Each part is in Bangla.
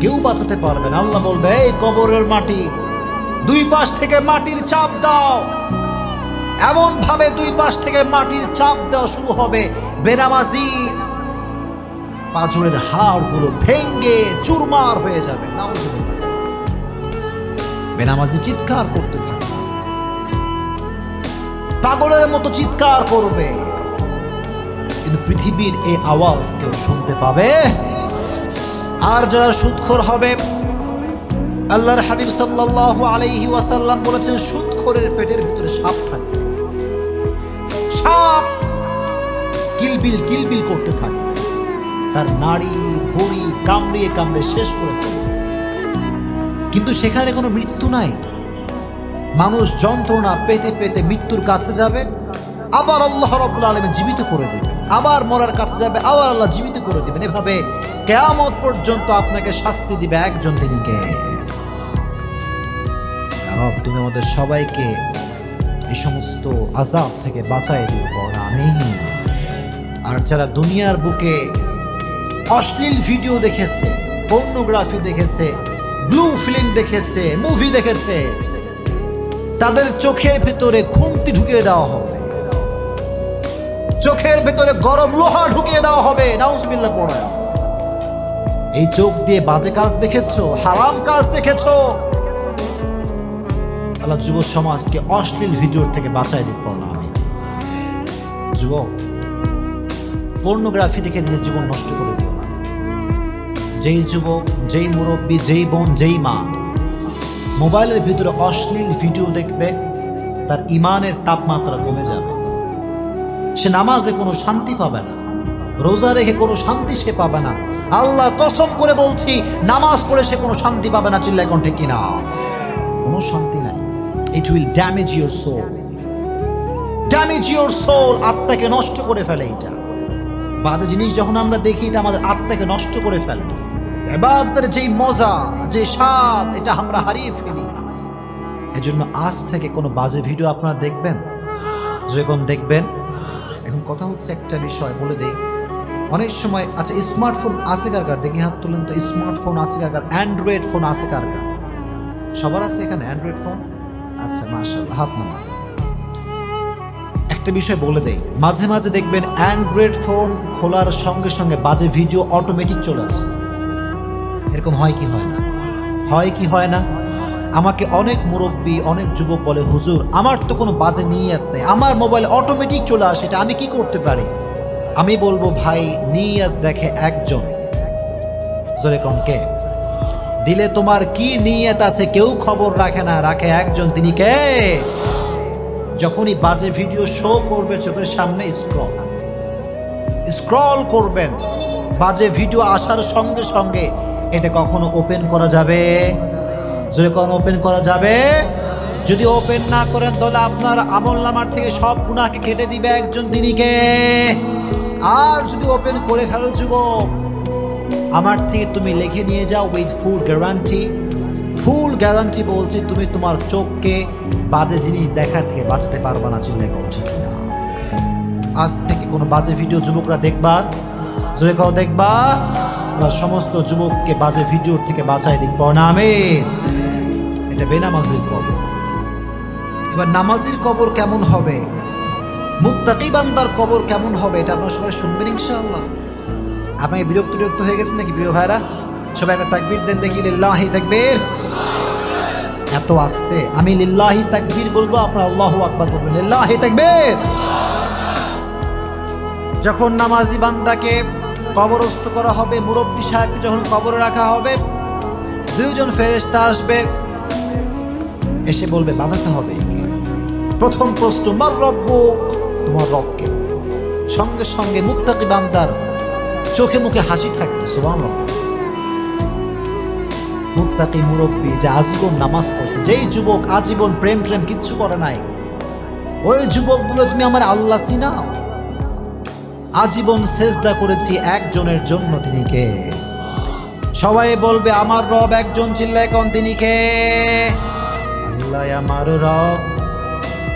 কেউ বাঁচাতে পারবে না। আল্লাহ বলবে, এই কবরের মাটি, দুই পাশ থেকে মাটির চাপ দাও। এমন ভাবে দুই পাশ থেকে মাটির চাপ দেওয়া শুরু হবে। বেনামাজি পাঁচুরের হাড়গুলো ভেঙ্গে চুরমার হয়ে যাবে। বেনামাজি চিৎকার করতে থাকে। পাগলের মতো চিৎকার করবে। কিন্তু পৃথিবীর এই আওয়াজ কেউ শুনতে পাবে? আর যারা সুদখোর হবে, আল্লাহর হাবিব সাল্লাল্লাহু আলাইহি ওয়াসাল্লাম বলেছেন সুদখোরের পেটের ভিতরে সাপ থাকে। সাপ কিলবিল কিলবিল করতে থাকে। তার নাড়ি, ভুঁড়ি কামড়িয়ে কামড়ে শেষ করে ফেলে। কিন্তু সেখানে কোনো মৃত্যু নাই। মানুষ যন্ত্রণা পেতে পেতে মৃত্যুর কাছে যাবে, আবার আল্লাহ রব্বুল আলমী জীবিত করে দেবে। আবার মরার কাছে যাবে, আবার আল্লাহ জীবিত করে দেবেন। এভাবে কেয়ামত পর্যন্ত আপনাকে শাস্তি দিবে একজন তিনি কে রব তুমি আমাদের সবাইকে এই সমস্ত আজাব থেকে বাঁচাই দিও আমিন। আর যারা দুনিয়ার বুকে অশ্লীল ভিডিও দেখেছে, পর্নোগ্রাফি দেখেছে, ব্লু ফিল্ম দেখেছে, মুভি দেখেছে, তাদের চোখের ভেতরে খুন্তি ঢুকিয়ে দেওয়া হবে। চোখের ভেতরে গরম লোহা ঢুকিয়ে দেওয়া হবে নাউজবিল্লা পড়া এই চোখ দিয়ে বাজে কাজ দেখেছ? হারাম কাজ দেখেছ? আল্লাহ যুব সমাজকে অশ্লীল ভিডিওর থেকে বাঁচাই দিক পড়লাম আমি। যুবক পর্নোগ্রাফি দেখে নিজের জীবন নষ্ট করে দিও না। যেই যুবক যেই মুরব্বী, যেই বোন, যেই মা, মোবাইলের ভিতরে অশ্লীল ভিডিও দেখবে, তার ইমানের তাপমাত্রা কমে যাবে। সে নামাজে কোনো শান্তি পাবে না। রোজা রেখে কোনো শান্তি সে পাবে না। আল্লাহ কসম করে বলছি, নামাজ পড়ে সে কোনো শান্তি পাবে না চিল্লায় কণ্ঠে কিনা কোনো শান্তি নাই। It will damage your soul damage your soul আত্মাকে নষ্ট করে ফেলে এটা। বাজে জিনিস যখন আমরা দেখি, এটা আমাদের আত্মাকে নষ্ট করে ফেলে। এবার যেই মজা, যে স্বাদ, এটা আমরা হারিয়ে ফেলি। এজন্য আজ থেকে কোনো বাজে ভিডিও আপনারা দেখবেন? যখন দেখবেন, এখন কথা হচ্ছে একটা বিষয়, বলে দেই। অনেক সময় আচ্ছা স্মার্টফোন আছে কার কার? দেখি হাত তুলেন তো স্মার্টফোন আছে কার কার? অ্যান্ড্রয়েড ফোন আছে কার কার? সবার আছে এখানে অ্যান্ড্রয়েড ফোন আচ্ছা মাশাআল্লাহ, হাত নামা একটা বিষয় বলে দেই, মাঝে মাঝে দেখবেন অ্যান্ড্রয়েড ফোন খোলার সঙ্গে সঙ্গে বাজে ভিডিও অটোমেটিক চলে আসে। এরকম হয় কি হয় না? হয় কি হয় না? আমাকে অনেক মুরব্বী, অনেক যুবক বলে, হুজুর, আমার তো কোনো বাজে নিয়াত নেই, আমার মোবাইল অটোমেটিক চলে আসে, এটা আমি কি করতে পারি? আমি বলব, ভাই, নিয়াত দেখে একজন। জোরে কে? দিলে তোমার কি নিয়ত আছে কেউ খবর রাখে না, রাখে একজন। তিনি কে? যখনই বাজে ভিডিও শো করবে, চোখের সামনে স্ক্রল স্ক্রল করবেন। বাজে ভিডিও আসার সঙ্গে সঙ্গে এটা কখনো ওপেন করা যাবে? যদি ওপেন করা যাবে? যদি ওপেন না করেন, তাহলে আপনার আমল নামার থেকে সব গুণাকে কেটে দিবে একজন। তিনি কে? আর যদি ওপেন করে ফেলো যুবক, আমার থেকে তুমি লিখে নিয়ে যাও with full guarantee full guarantee বলছি তুমি তোমার চোখকে বাজে জিনিস দেখার থেকে বাঁচাতে পারবা না চিল্লাই করছে কিনা আজ থেকে কোনো বাজে ভিডিও যুবকরা দেখবা? জোরে কাও দেখবা? সমস্ত যুবককে বাজে ভিডিওর থেকে বাঁচাই দিক প্রণামে এটা বেনামাজির কবর। এবার নামাজির কবর কেমন হবে? মুক্তাকি বান্দার কবর কেমন হবে এটা আপনারা সবাই শুনবেন ইনশাআল্লাহ। আপনি বিরক্ত বিরক্ত হয়ে গেছেন নাকি প্রিয় ভাইরা সবাই একটা তাকবীর দেন দেখি, লিল্লাহি তাকবীর। এত আস্তে। আমি লিল্লাহি তাকবীর বলব, আপনারা আল্লাহু আকবার বলবেন, লিল্লাহি তাকবীর। যখন নামাজি বান্দাকে কবরস্থ করা হবে, মুরব্বী সাহেবকে যখন কবরে রাখা হবে, দুইজন ফেরেশতা আসবে, এসে বলবে, বাঁধাতে হবে। প্রথম প্রশ্ন মার রব্ব। তোমার রবকে। সঙ্গে সঙ্গে মুত্তাকি বান্দার চোখে মুখে হাসি থাকবে সুবান মুত্তাকি মুরব্বী যে আজীবন নামাজ পড়ছে, যেই যুবক আজীবন প্রেম প্রেম কিচ্ছু করে নাই, ওই যুবক বলে তুমি আমার আল্লাহ চিনাও। আজীবন সেজদা করেছি একজনের জন্য তিনি কে? সবাই বলবে, আমার রব একজন চিল্লায় কন তিনি কে? আল্লাহ, আমার রব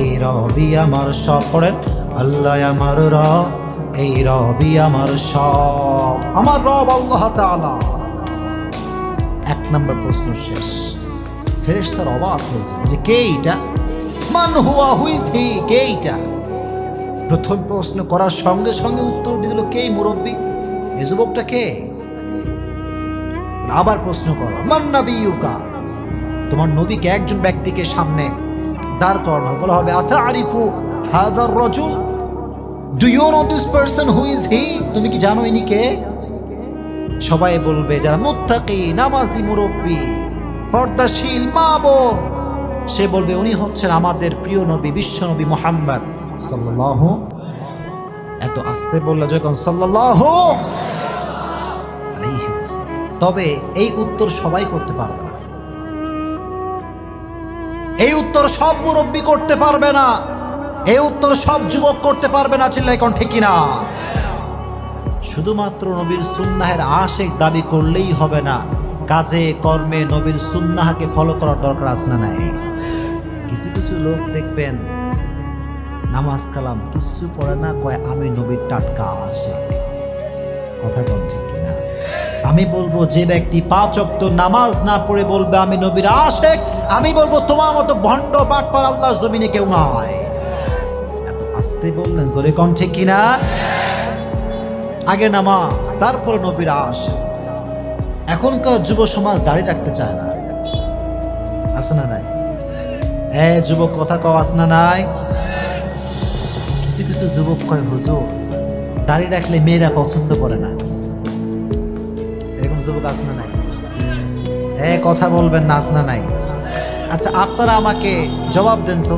এই রবি আমার সব পড়েন আল্লাহ আমার রব, এই রবি আমার সব। আমার রব আল্লাহ এক নম্বর প্রশ্ন শেষ। ফেরেশতার অবাক হয়েছে যে কে এটা মান হুয়া হুইজ হি, কে এটা প্রথম প্রশ্ন করার সঙ্গে সঙ্গে উত্তর দিল, কে মুরব্বী? এ যুবকটা কে? আবার প্রশ্ন করো, মান নাবিয়ুকা? তোমার নবীকে একজন ব্যক্তিকে সামনে দাঁড় করানো। বলা হবে আতা আরিফু হাদার রজুল? Do you know this person who is he তুমি কি জানো ইনি কে? সবাই বলবে, যারা মুত্তাকি, নামাজি, মুরব্বী, পর্দাশীল, মা বোন। সে বলবে, উনি হচ্ছেন আমাদের প্রিয় নবী, বিশ্ব নবী মোহাম্মদ। সাল্লাল্লাহু এত আস্তে বলল যখন ওয়াসাল্লাম। তবে এই উত্তর সবাই করতে পারবে। এই উত্তর সব মুরব্বী করতে পারবে না। এই উত্তর সব যুবক করতে পারবে না চিল্লাই কণ্ঠে না শুধুমাত্র নবীর সুন্নাহের আশেক দাবি করলেই হবে না। কাজে, কর্মে নবীর সুন্নাহকে ফলো করার দরকার আছে না নাই? কিছু কিছু লোক দেখবেন, নামাজ কালাম কিছু পড়ে না, কয়, আমি নবীর টাটকা আসে কথা ঠিক কিনা আমি বলব, যে ব্যক্তি পাঁচ অক্ত নামাজ না পড়ে বলবে, আমি নবীর আশেক আমি বলব, তোমার মতো ভণ্ড বাটপার আল্লাহর জমিনে কেউ নয় এত আস্তে বললেন, জোরে কম ঠিক কিনা? আগে নামাজ, তারপরে নবীর আশ এখনকার যুব সমাজ দাঁড়িয়ে রাখতে চায় না। আছে না নাই? হ্যাঁ যুবক, কথা কও, আছে না নাই? কিছু কিছু যুবক কয়, হুজুর দাঁড়িয়ে রাখলে মেয়েরা পছন্দ করে না। যুবক, আছে না নাই? হ্যাঁ কথা বলবেন না, আছে না নাই? আচ্ছা আপনারা আমাকে জবাব দেন তো।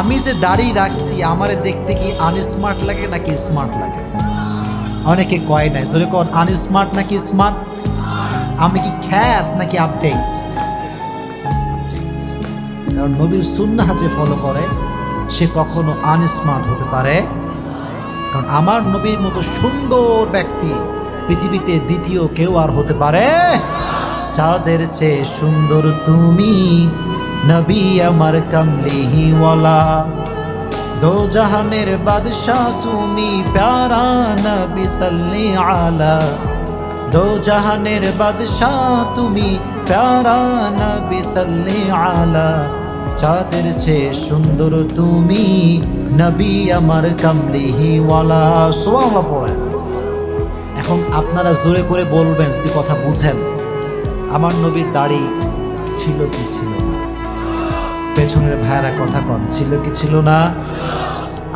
আমি যে দাড়ি রাখছি, আমারে দেখতে কি আনস্মার্ট লাগে নাকি স্মার্ট লাগে? অনেকে কয় নাই, জোরে কর আনস্মার্ট নাকি স্মার্ট আমি কি খ্যাত নাকি আপডেট কারণ নবীর সুন্নাহ যে ফলো করে, সে কখনো আনস্মার্ট হতে পারে। কারণ আমার নবীর মতো সুন্দর ব্যক্তি পৃথিবীতে দ্বিতীয় কেউ আর হতে পারে? চাঁদের চেয়ে সুন্দর তুমি নবী আমার কামলিহিওয়ালা। দো জাহানের বাদশাহ তুমি প্যারা নবী সাল্লি আলা। দো জাহানের বাদশাহ তুমি প্যারা নবী সাল্লি আলা। চাঁদের চেয়ে সুন্দর তুমি নবী আমার কামলিহিওয়ালা। সুবহানাল্লাহ পড়েন। এখন আপনারা জোরে করে বলবেন যদি কথা বুঝেন। আমার নবীর দাড়ি ছিল কি ছিল না? পেছনের ভাইয়ারা কথা কন ছিল কি ছিল না?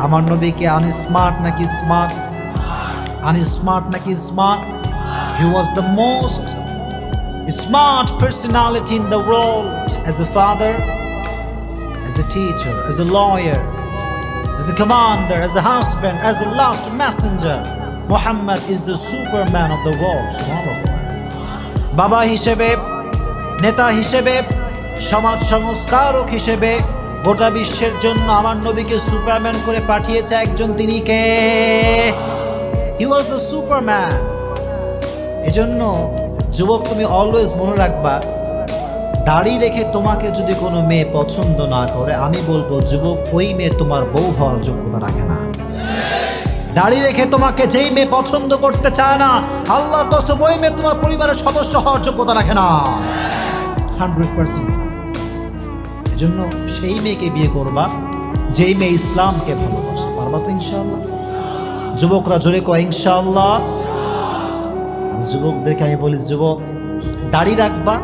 আমার নবী নবীকে আনস্মার্ট নাকি স্মার্ট আনস্মার্ট নাকি smart he was the most smart personality in the world as a father, as a teacher, as a lawyer, as a commander, as a husband, as a last messenger. Is the superman of the world. Subhanallah. বাবা হিসেবে, নেতা হিসেবে, সমাজ সংস্কারক হিসেবে গোটা বিশ্বের জন্য আমার নবীকে সুপারম্যান করে পাঠিয়েছে একজন তিনি কে হি ওয়াজ দ্য সুপারম্যান এজন্য, যুবক তুমি অলওয়েজ মনে রাখবা, দাড়ি রেখে তোমাকে যদি কোনো মেয়ে পছন্দ না করে, আমি বলব, যুবক, ওই মেয়ে তোমার বউ হওয়ার যোগ্যতা রাখে না দাড়ি রেখে তোমাকে যেই মেয়ে পছন্দ করতে চায় না আল্লাহ কসম ওই মেয়ে তোমার পরিবারের সদস্য হওয়ার যোগ্যতা রাখে না। Hundred percent. এজন্য সেই মেয়েকে বিয়ে করবা যেই মেয়ে ইসলামকে ভালোবাসে। পারবা তো ইনশাল্লাহ যুবকরা জোরে কয় ইনশাল্লাহ যুবকদেরকে আমি বলি যুবক দাড়ি রাখবা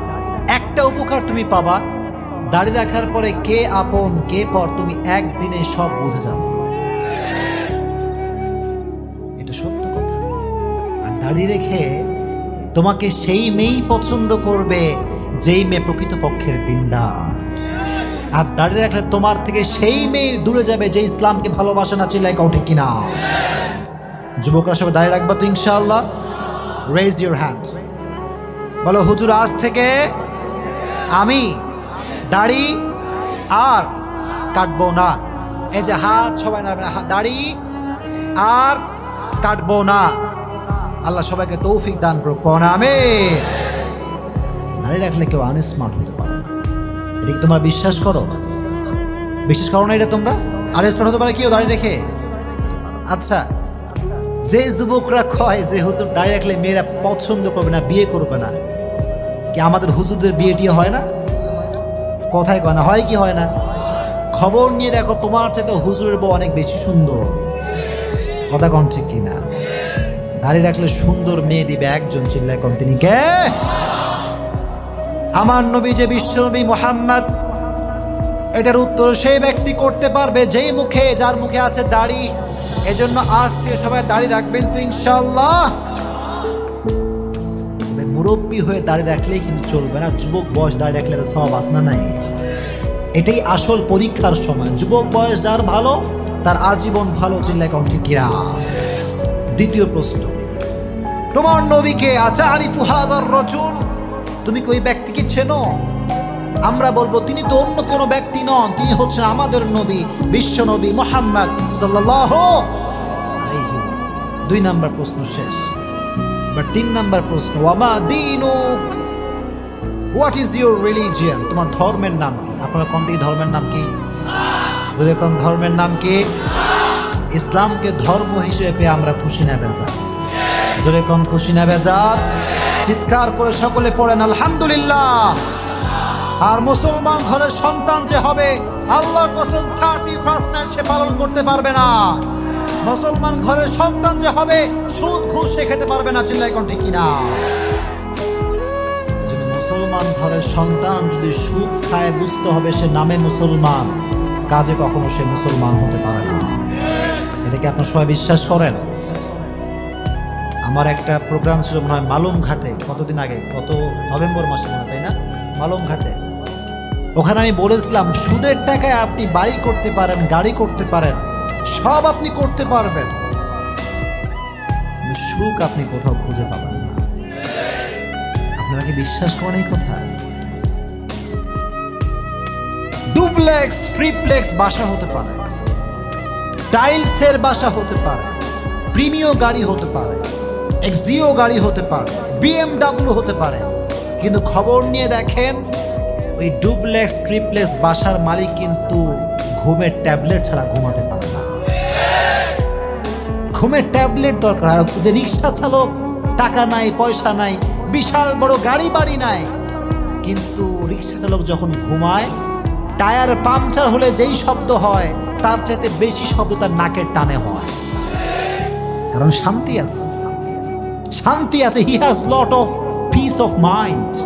একটা উপকার তুমি পাবা। দাড়ি রাখার পরে কে আপন কে পর তুমি একদিনে সব বুঝে যাবে। দাড়ি রেখে তোমাকে সেই মেয়েই পছন্দ করবে যেই মেয়ে প্রকৃতপক্ষের দিনদার। আর দাঁড়িয়ে রাখলে তোমার থেকে সেই মেয়ে দূরে যাবে যে ইসলামকে ভালোবাসে না চিল্লাই কাউঠে কিনা। যুবকরা সবাই দাঁড়িয়ে রাখবা তো ইনশাআল্লাহ। রেজ ইউর হ্যান্ড বলো হুজুর আজ থেকে আমি দাড়ি আর কাটবো না। এই যে হাত সবাই না, দাড়ি আর কাটবো না। আল্লাহ সবাইকে তৌফিক দান করুক কোন আমি রাখলে কেউ আনস্মার্ট হতে পারে এটা কি তোমরা বিশ্বাস করো? বিশ্বাস করো না এটা তোমরা? আনস্মার্ট হতে পারে কেউ দাঁড়িয়ে রেখে? আচ্ছা যে যুবকরা কয় যে হুজুর দাঁড়িয়ে রাখলে মেয়েরা পছন্দ করবে না, বিয়ে করবে না, কি আমাদের হুজুরদের বিয়েটি হয় না? কথায় কয় না, হয় কি হয় না? খবর নিয়ে দেখো, তোমার চাইতে হুজুরের বউ অনেক বেশি সুন্দর। কথা কন ঠিক কিনা? দাঁড়িয়ে রাখলে সুন্দর মেয়ে দিবে একজন চিল্লায় কন তিনি কে? আমার নবী যে বিশ্বনবী মোহাম্মদ, এটার উত্তর সেই ব্যক্তি করতে পারবে যেই মুখে, যার মুখে আছে দাড়ি। এজন্য আজ সবাই দাড়ি রাখবেন তো ইনশাল্লাহ মুরব্বী হয়ে দাড়ি রাখলেই কিন্তু চলবে না। যুবক বয়স দাড়ি রাখলে তো সব আসনা নাই? এটাই আসল পরীক্ষার সময়। যুবক বয়স যার ভালো, তার আজীবন ভালো চিল্লায় কণ্ঠে কিরা দ্বিতীয় প্রশ্ন। তোমার নবীকে আচারি ফুহাদার রচুল তুমি কি ওই ব্যক্তিকে চেনো? আমরা বলব, তিনি তো অন্য কোনো ব্যক্তি নন, তিনি হচ্ছেন আমাদের নবী, বিশ্ব নবী মোহাম্মদ সাল্লাহ দুই নাম্বার প্রশ্ন শেষ। এবার তিন নাম্বার প্রশ্ন, ওয়ামা দিনুক? হোয়াট ইজ ইউর রিলিজিয়ান তোমার ধর্মের নাম কি? আপনারা কোন দিকে ধর্মের নাম কি? যেরকম ধর্মের নাম কি? ইসলামকে ধর্ম হিসেবে আমরা খুশি না, বেজার। জোরে কোন খুশি না, বেজার? চিৎকার করে সকলে পড়েন, আলহামদুলিল্লাহ। আর মুসলমান ঘরের সন্তান যে হবে আল্লাহ কসম থার্টি ফার্স্ট নাইট সে পালন করতে পারবে না। মুসলমান ঘরের সন্তান যে হবে, সুদ, ঘুষ খেতে পারবে না চিল্লাই কোন ঠিক কিনা? মুসলমান ঘরের সন্তান যদি সুদ খায়, বুঝতে হবে সে নামে মুসলমান। কাজে কখনো সে মুসলমান হতে পারে না। এটাকে আপনার সবাই বিশ্বাস করেন? আমার একটা প্রোগ্রাম ছিল মনে হয় মালুম ঘাটে, কতদিন আগে? কত নভেম্বর মাসে মনে তাই না? মালুম ঘাটে। ওখানে আমি বলেছিলাম, সুদের টাকায় আপনি বাড়ি করতে পারেন, গাড়ি করতে পারেন, সব আপনি করতে পারবেন। সুখ আপনি কোথাও খুঁজে পাবেন আপনারা কি বিশ্বাস করেন এই কথা? ডুপ্লেক্স, ট্রিপ্লেক্স বাসা হতে পারে। টাইলসের বাসা হতে পারে প্রিমিয় গাড়ি হতে পারে, এক্সিও গাড়ি হতে পারে, বিএমডাব্লিউ হতে পারে। কিন্তু খবর নিয়ে দেখেন, ওই ডুপ্লেক্স, ট্রিপ্লেক্স বাসার মালিক কিন্তু ঘুমের ট্যাবলেট ছাড়া ঘুমাতে পারে না। ঘুমের ট্যাবলেট দরকার। আর যে রিক্সা চালক, টাকা নাই, পয়সা নাই, বিশাল বড় গাড়ি বাড়ি নাই। কিন্তু রিক্সা চালক যখন ঘুমায়, টায়ার পাংচার হলে যেই শব্দ হয় তার চাইতে বেশি শব্দ তার নাকের টানে হয়। কারণ শান্তি আছে। শান্তি আছে। He has lot of peace of mind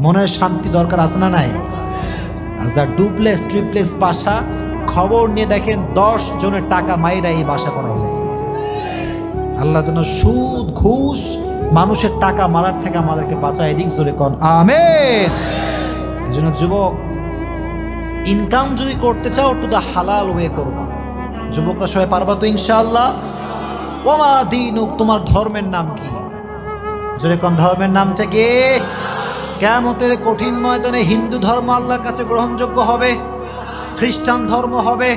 মনের শান্তি দরকার আছে না নাই? আর যার ডুপ্লেক্স ট্রিপ্লেক্স বাসা, খবর নিয়ে দেখেন দশ জনের টাকা মাইরা এই বাসা করা হয়েছে। আল্লাহ যেন সুদ, ঘুষ, মানুষের টাকা মারার থেকে আমাদেরকে বাঁচায়। দিক জোরে কন। আমেন। এই জন্য যুবক ইনকাম যদি করতে চাও টু দা হালাল ওয়ে করবা। যুবকরা সবাই পারবা তো ইনশাল্লাহ ওমা দিন তোমার ধর্মের নাম কি? যেরকম ধর্মের নামটা কি? কেমতের কঠিন ময়দানে হিন্দু ধর্ম আল্লাহর কাছে গ্রহণযোগ্য হবে খ্রিস্টান ধর্ম হবে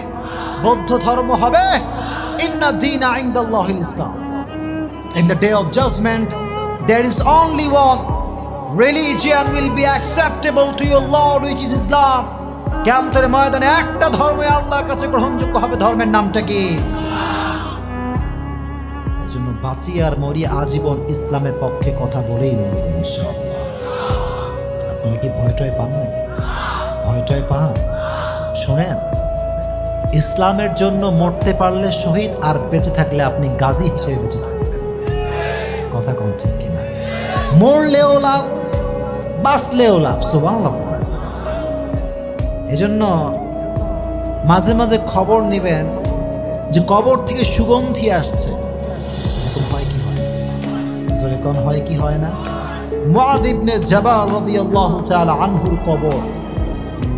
বৌদ্ধ ধর্ম হবে। ইন্না দিন আইন্দাল্লাহিল ইসলাম। In the day of judgment, there is only one religion will be acceptable to your Lord, which is Islam. কেমতের ময়দানে একটা ধর্ম আল্লাহর কাছে গ্রহণযোগ্য হবে, ধর্মের নামটা কি? এই জন্য বাঁচি আর মরি আজীবন ইসলামের পক্ষে কথা বলেই মরবো ইনশাআল্লাহ। আপনি কি ভয়টয় পান না পান? শোনেন, ইসলামের জন্য মরতে পারলে শহীদ আর বেঁচে থাকলে আপনি গাজী হিসেবে বেঁচে থাকবেন। কথা কোন ঠিক কিনা? মরলেও লাভ, বাঁচলেও লাভ সুবান এজন্য মাঝে মাঝে খবর নেবেন যে কবর থেকে সুগন্ধি আসছে। এরকম হয় কি হয়? জোরে কোন হয় কি হয় না? মুআদ ইবনে জাবাল রাদিয়াল্লাহু তাআলা আনহুর কবর।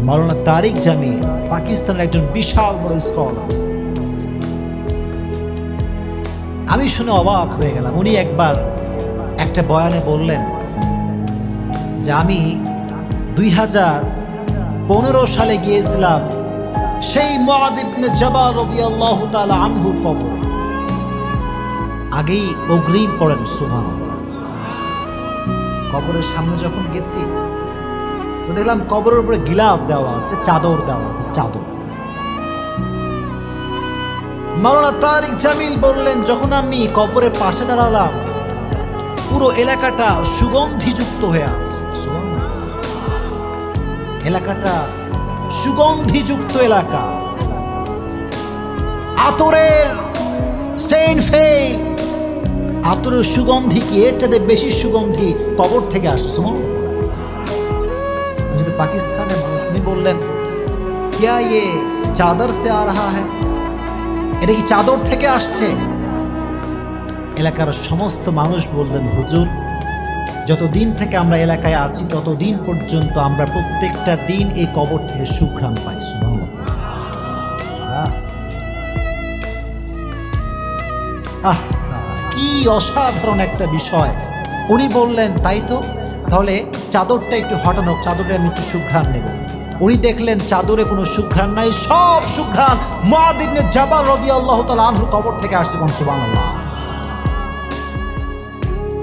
মাওলানা তারিক জামি পাকিস্তানের একজন বিশাল বড় স্কলার আমি শুনে অবাক হয়ে গেলাম। উনি একবার একটা বয়ানে বললেন যে আমি দুই হাজার পনেরো সালে গিয়েছিলাম সেই মহাদিবনে জবাল রদিয়াল্লাহু তাআলা আনহুর কবর। আগেই অগ্রিম পড়েন সুবহান কবরের সামনে যখন গেছি দেখলাম কবরের উপরে গিলাফ দেওয়া আছে, চাদর দেওয়া আছে, চাদর। মাওলানা তারিক জামিল বললেন, যখন আমি কবরের পাশে দাঁড়ালাম, পুরো এলাকাটা সুগন্ধিযুক্ত হয়ে আছে। সুগন্ধি। এলাকাটা সুগন্ধিযুক্ত এলাকা। আতরের সেন্ট ফেল আতরের সুগন্ধি কি? এর চাইতে বেশি সুগন্ধি কবর থেকে আসছে, সুমন। যদি পাকিস্তানের মানুষ উনি বললেন, কিয়া ইয়ে চাদর সে আ রাহা হ্যাঁ এটা কি চাদর থেকে আসছে? এলাকার সমস্ত মানুষ বললেন, হুজুর যত দিন থেকে আমরা এলাকায় আছি তত দিন পর্যন্ত আমরা প্রত্যেকটা দিন এই কবর থেকে সুঘ্রাম পাই কি অসাধারণ একটা বিষয়। উনি বললেন, তাই তো? তাহলে চাদরটা একটু হটানো চাদরে আমি একটু সুঘ্রাণ নেব। উনি দেখলেন, চাদরে কোনো সুঘ্রাণ নাই, সব সুঘ্রাণ। মহাদিবনে জবাল রদি আল্লাহ তালা আনহুর কবর থেকে আসছে কোন সুবান আল্লাহ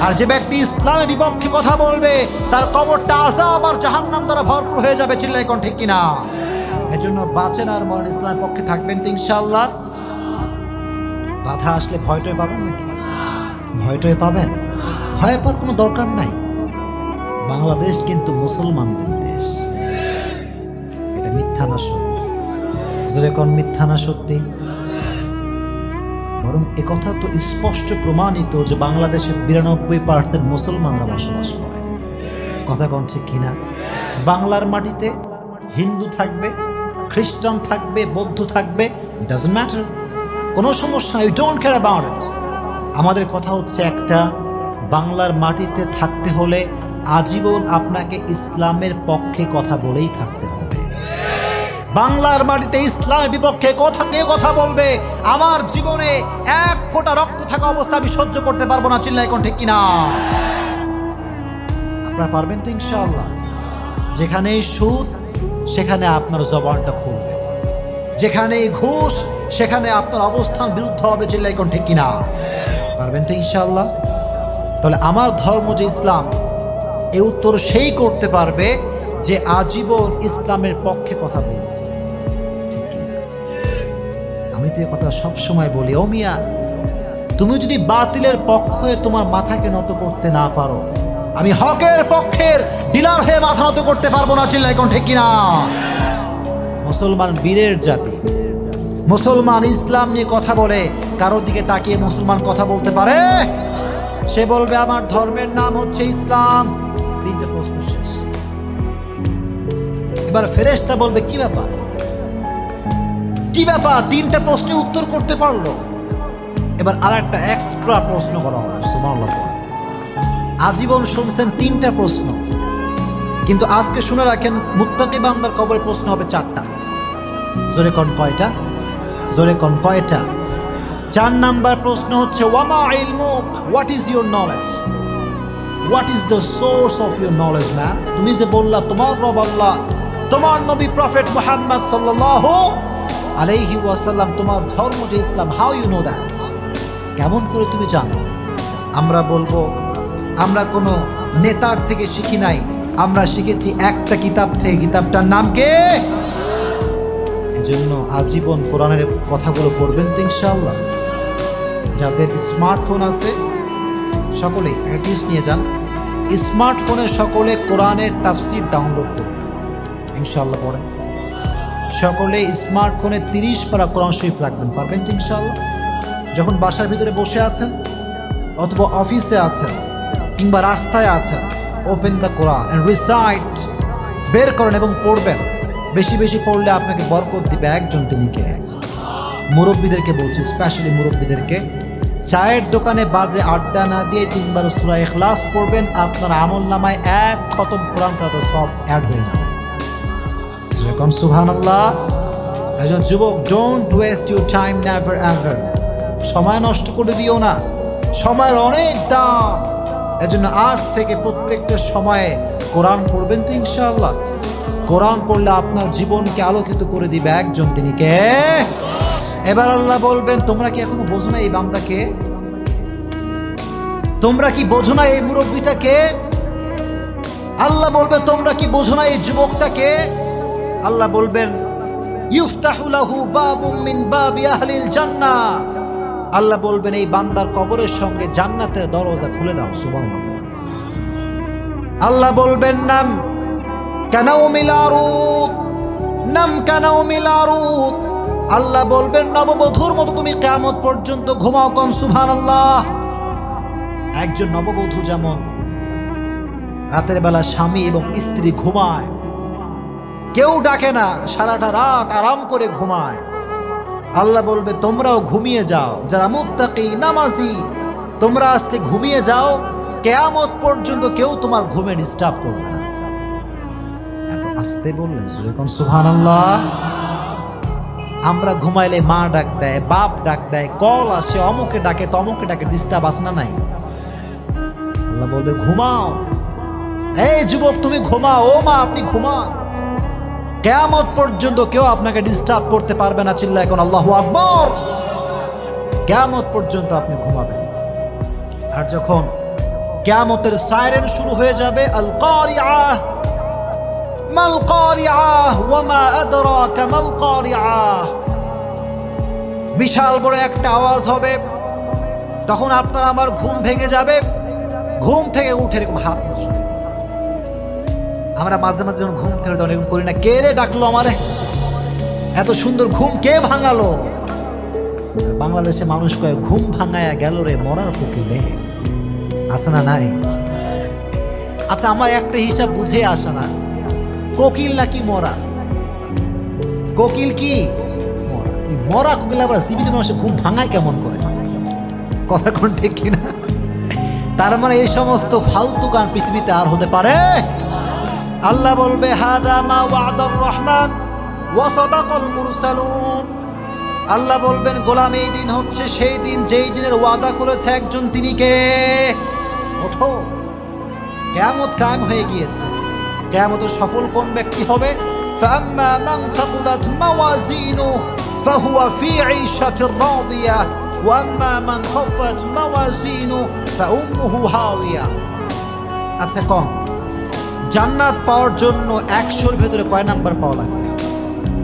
আর যে ব্যক্তি ইসলামের বিপক্ষে কথা বলবে, তার কবরটা আজাব আর জাহান্নাম দ্বারা ভরপুর হয়ে যাবে চিল্লাই কোন ঠিক কিনা? এজন্য বাঁচেন আর মরণ ইসলামের পক্ষে থাকবেন তো ইনশাআল্লাহ। বাধা আসলে ভয়টয় পাবেন নাকি? ভয়টয় পাবেন? ভয় পাওয়ার কোনো দরকার নাই। বাংলাদেশ কিন্তু মুসলমানদের দেশ। এটা মিথ্যা না সত্যি। কোন মিথ্যা না সত্যি। বরং একথা তো স্পষ্ট প্রমাণিত যে বাংলাদেশে বিরানব্বই পার্সেন্ট মুসলমানরা বসবাস করে। কথা কোন ঠিক কিনা? বাংলার মাটিতে হিন্দু থাকবে, খ্রিস্টান থাকবে, বৌদ্ধ থাকবে ডাজন্ট ম্যাটার কোনো সমস্যা ইউ ডোন্ট কেয়ার অ্যাবাউট আমাদের কথা হচ্ছে একটা, বাংলার মাটিতে থাকতে হলে আজীবন আপনাকে ইসলামের পক্ষে কথা বলেই থাকতে বাংলার মাটিতে ইসলামের বিপক্ষে কথা কে কথা বলবে? আমার জীবনে এক ফোঁটা রক্ত থাকা অবস্থা আমি সহ্য করতে পারব না চিল্লাই কোন ঠিক কিনা? আপনারা পারবেন তো ইনশাআল্লাহ। যেখানে সুদ, সেখানে আপনার জবানটা খুলবে। যেখানে ঘুষ, সেখানে আপনার অবস্থান বিরুদ্ধ হবে চিল্লাই কোন ঠিক কিনা? পারবেন তো ইনশাআল্লাহ? তাহলে আমার ধর্ম যে ইসলাম, এ উত্তর সেই করতে পারবে যে আজীবন ইসলামের পক্ষে কথা বলছে। আমি তো কথা সবসময় বলি। ও মিয়া তুমি যদি বাতিলের পক্ষ হয়ে তোমার মাথাকে নত করতে না পারো, আমি হকের পক্ষের ডিলার হয়ে মাথা নত করতে পারব না চিল্লাই কোন ঠিক কিনা মুসলমান বীরের জাতি। মুসলমান ইসলাম নিয়ে কথা বলে, কারোর দিকে তাকিয়ে মুসলমান কথা বলতে পারে? সে বলবে, আমার ধর্মের নাম হচ্ছে ইসলাম। এবার ফেরেশতা বলবে, কি ব্যাপার? কি ব্যাপার? তিনটা প্রশ্নে উত্তর করতে পারল? এবার আর একটা এক্সট্রা প্রশ্ন করা হবে, সুবহানাল্লাহ। আজীবন শুনছেন তিনটা প্রশ্ন, কিন্তু আজকে শুনে রাখেন মুত্তাকি বান্দার কবরের প্রশ্ন হবে চারটা। জোরে কন কয়টা? জোরে কন কয়টা? চার নাম্বার প্রশ্ন হচ্ছে, ওয়ামা ইলমুক? What is your knowledge? What is the source of your knowledge, man? তুমি যে বললা, তোমার রব আল্লাহ তোমার নবী প্রফেট মুহাম্মদ সাল্লাল্লাহু আলাইহি ওয়াসাল্লাম, তোমার ধর্ম যে ইসলাম হাউ ইউ নো দ্যাট কেমন করে তুমি জানো? আমরা বলব, আমরা কোনো নেতার থেকে শিখি নাই। আমরা শিখেছি একটা কিতাব থেকে। কিতাবটার নাম কে? এজন্য আজীবন কোরআনের কথাগুলো পড়বেন তো ইনশাআল্লাহ। যাদের স্মার্টফোন আছে সকলে টিপস নিয়ে যান। স্মার্টফোনে সকলে কোরআনের তাফসির ডাউনলোড করুন। ইনশাআল্লাহ পড়েন সকলে স্মার্টফোনে তিরিশ পারা কোরআন শরীফ রাখবেন, পারবেন তো ইনশাআল্লাহ? যখন বাসার ভিতরে বসে আছেন অথবা অফিসে আছেন কিংবা রাস্তায় আছেন, ওপেন দ্য কোরআন রিসাইট বের করেন এবং পড়বেন। বেশি বেশি পড়লে আপনাকে বরকত দিবে একজন তিনি কে মুরব্বীদেরকে বলছি স্পেশালি মুরব্বীদেরকে, চায়ের দোকানে বাজে আড্ডা না দিয়ে তিনবার সুরা এখলাস পড়বেন, আপনার আমল নামায় এক খতম কোরআন সব অ্যাড হয়ে যাবে। যেরকম সুহান একজন যুবক don't waste your time never ever সময় নষ্ট করে দিও না। সময়ের অনেক দাম। এজন্য আজ থেকে প্রত্যেকটা সময়ে কোরআন পড়বেন তো ইনশাআল্লাহ। কোরআন পড়লে আপনার জীবনকে আলোকিত করে দিবে একজন তিনি কে? এবার আল্লাহ বলবেন, তোমরা কি এখনও বোঝো না এই বান্দাকে তোমরা কি বোঝো না এই মুরব্বীটাকে আল্লাহ বলবে, তোমরা কি বোঝো না এই যুবকটাকে আল্লাহ বলবেন ইউফতাহুলাহু বাবুম মিন বাবি আহলিল জান্নাহ। আল্লাহ বলবেন এই বান্দার কবরের সঙ্গে জান্নাতের দরজা খুলে দাও সুবহানাল্লাহ। আল্লাহ বলবেন নাম কানাও মিলারুত নাম কানাও মিলারুত আল্লাহ বলবেন নববধূর মতো তুমি কিয়ামত পর্যন্ত ঘুমাও কন সুভান আল্লাহ একজন নববধূ যেমন রাতের বেলা স্বামী এবং স্ত্রী ঘুমায় কেউ ডাকে না, সারাটা রাত আরাম করে ঘুমায়। আল্লাহ বলবে, তোমরাও ঘুমিয়ে যাও। যারা মুত্তাকি, নামাজি, তোমরা আজকে ঘুমিয়ে যাও, কেয়ামত পর্যন্ত কেউ তোমার ঘুমে ডিস্টার্ব করবে না। এত আস্তে বললেন সুরেকন সুহান আমরা ঘুমাইলে মা ডাক দেয়, বাপ ডাক দেয়, কল আসে, অমুকে ডাকে, তমুকে ডাকে ডিস্টার্ব আসে না নাই? আল্লাহ বলবে, ঘুমাও। এই যুবক, তুমি ঘুমাও। ও মা, আপনি ঘুমান। কেয়ামত পর্যন্ত কেউ আপনাকে ডিস্টার্ব করতে পারবে না চিল্লা এখন আল্লাহ আকবর। কেয়ামত পর্যন্ত আপনি ঘুমাবেন। আর যখন কেয়ামতের সাইরেন শুরু হয়ে যাবে আল বিশাল বড় একটা আওয়াজ হবে। তখন আপনার আমার ঘুম ভেঙে যাবে। ঘুম থেকে উঠে এরকম হাত মুছবে আমরা মাঝে মাঝে যখন ঘুম থেকে তখন করি না, কে রে ডাকলো আমারে? এত সুন্দর ঘুম কে ভাঙালো? বাংলাদেশে মানুষ কয়, ঘুম ভাঙায়া গেল রে, মরার কোকিলে। আছে না নাই? আচ্ছা আমার একটা হিসাব বুঝে আসে না। কোকিল নাকি মরা? কোকিল কি? মরা। মরা কোকিল আবার জীবিত মানুষের ঘুম ভাঙায় কেমন করে? কথা কোন ঠিক কিনা? তার মানে এই সমস্ত ফালতু গান পৃথিবীতে আর হতে পারে? আল্লাহ বলবে হাদা মা ওয়াদার রহমান ওয়া সাদাকাল মুরসালুন আল্লাহ বলবেন গোলাম এই দিন হচ্ছে সেই দিন যেই দিনের ওয়াদা করেছে একজন তিনি কে ওঠো কেয়ামত কায়েম হয়ে গিয়েছে কেয়ামতের সফল কোন ব্যক্তি হবে فأما من ثقلت موازينه فهو في عيشة راضية وأما من خفت موازينه فأمه هاوية আচ্ছা কম জান্নাত পাওয়ার জন্য একশোর ভেতরে কয় নাম্বার পাওয়া লাগবে?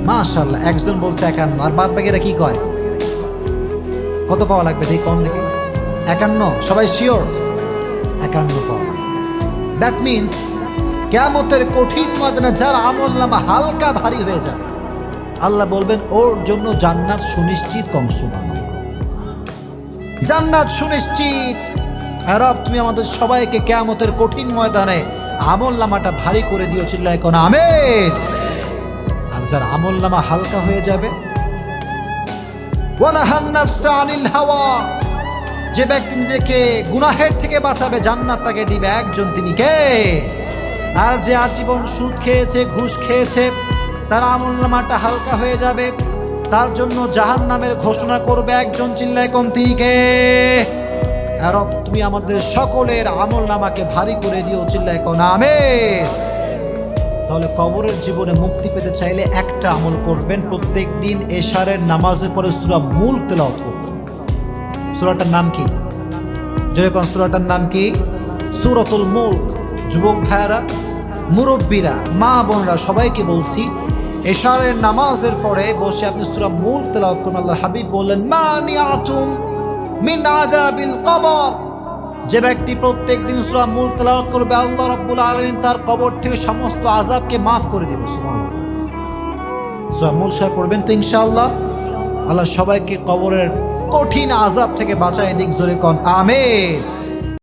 মাশাল্লাহ একজন বলছে একান্ন, আর বাদ বাকিরা কি কয়? কত পাওয়া লাগবে দেখি কম দেখি? একান্ন, সবাই শিওর একান্ন পাওয়া। দ্যাট মিন্স কেয়ামতের কঠিন ময়দানে যার আমল নামা হালকা ভারী হয়ে যাবে। আল্লাহ বলবেন, ওর জন্য জান্নাত সুনিশ্চিত কংসুমান জান্নাত সুনিশ্চিত। আর রব, তুমি আমাদের সবাইকে কেয়ামতের কঠিন ময়দানে আমল নামাটা ভারী করে দিও চিল্লা এখন আমের আর যার আমল নামা হালকা হয়ে যাবে হাওয়া। যে ব্যক্তি নিজেকে গুনাহের থেকে বাঁচাবে, জান্নাত তাকে দিবে একজন, তিনি কে? আর যে আজীবন সুদ খেয়েছে, ঘুষ খেয়েছে, তার আমল নামাটা হালকা হয়ে যাবে, তার জন্য জাহান নামের ঘোষণা করবে একজন, চিল্লায় কোন, তিনি কে? রব, তুমি আমাদের সকলের আমল নামাকে ভারী করে দিও চিল্লায় কোন আমের তাহলে কবরের জীবনে মুক্তি পেতে চাইলে একটা আমল করবেন প্রত্যেক দিন এশারের নামাজের পরে সুরা মূল তেলাওয়াত করবেন। সুরাটার নাম কি? যেরকম সুরাটার নাম কি? সুরতুল মুল্ক। যুবক ভাইয়ারা মুরব্বীরা মা বোনরা সবাইকে বলছি এশারের নামাজের পরে বসে আপনি সুরা মূল তেলাওয়াত আল্লাহ হাবিব বললেন মানিয়াতুম যে ব্যক্তি প্রত্যেক দিন সুরা মূল তেলাওয়াত করবে, আল্লাহ রাব্বুল আলামিন তার কবর থেকে সমস্ত আযাবকে মাফ করে দিবে, সুবহানাল্লাহ। সুরা মূল সাহেব পড়বেন তো ইনশাআল্লাহ। আল্লাহ সবাইকে কবরের কঠিন আযাব থেকে বাঁচায় দিক, জোরে কন, আমেন।